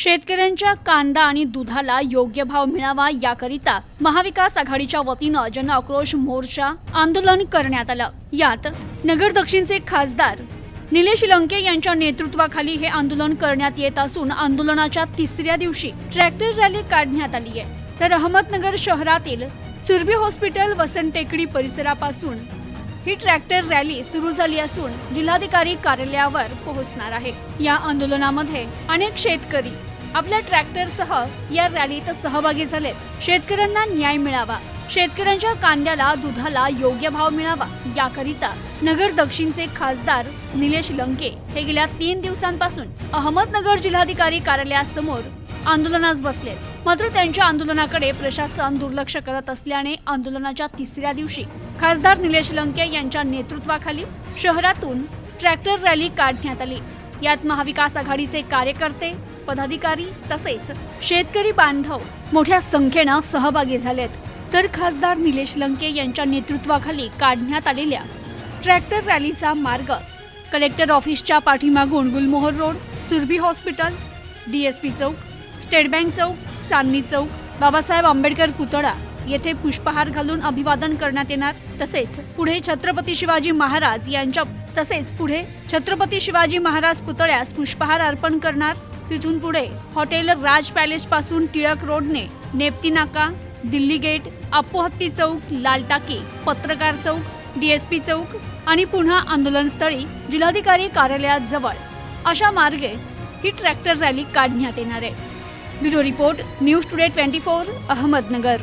शेतकऱ्यांच्या कांदा आणि दुधाला योग्य भाव मिळावा याकरिता महाविकास आघाडीच्या वतीनं जन आक्रोश मोर्चा आंदोलन करण्यात आलं. यात नगर दक्षिणचे खासदार निलेश लंके यांच्या नेतृत्वाखाली हे आंदोलन करण्यात येत असून आंदोलनाच्या तिसऱ्या दिवशी ट्रॅक्टर रॅली काढण्यात आली आहे. तर अहमदनगर शहरातील सुरभी हॉस्पिटल वसंत टेकडी परिसरापासून ही ट्रॅक्टर रॅली सुरू झाली असून जिल्हाधिकारी कार्यालयावर पोहोचणार आहे. या आंदोलनामध्ये अनेक शेतकरी आपल्या ट्रॅक्टरसह या रॅलीत सहभागी झालेत शेतकऱ्यांना न्याय मिळावा. शेतकऱ्यांच्या कांद्याला दुधाला योग्य भाव मिळावा. याकरिता नगर दक्षिणचे खासदार निलेश लंके हे गेल्या तीन दिवसांपासून अहमदनगर जिल्हाधिकारी कार्यालयासमोर आंदोलनास बसले. मात्र त्यांच्या आंदोलनाकडे प्रशासन दुर्लक्ष करत असल्याने आंदोलनाच्या तिसऱ्या दिवशी खासदार निलेश लंके यांच्या नेतृत्वाखाली शहरातून ट्रॅक्टर रॅली काढण्यात आली. यात महाविकास आघाडीचे कार्यकर्ते पदाधिकारी तसेच शेतकरी बांधव मोठ्या संख्येनं सहभागी झालेत. तर खासदार निलेश लंके यांच्या नेतृत्वाखाली काढण्यात आलेल्या ट्रॅक्टर रॅलीचा मार्ग कलेक्टर ऑफिसच्या पाठीमागून Gulmohar road Surabhi hospital DSP चौक स्टेट बँक चौक चांदणी चौक बाबासाहेब आंबेडकर पुतळा येथे पुष्पहार घालून अभिवादन करण्यात येणार. तसेच पुढे छत्रपती शिवाजी महाराज यांच्या तसेच पुढे छत्रपती शिवाजी महाराज पुतळ्यास पुष्पहार अर्पण करणार. तिथून पुढे हॉटेल राज पॅलेस पासून टिळक रोडने नेप्ती नाका दिल्ली गेट अप्पोहत्ती चौक लाल टाकी पत्रकार चौक डीएसपी चौक आणि पुन्हा आंदोलनस्थळी जिल्हाधिकारी कार्यालयाजवळ अशा मार्गे ही ट्रॅक्टर रॅली काढण्यात येणार आहे. Bureau report news today twenty four Ahmednagar.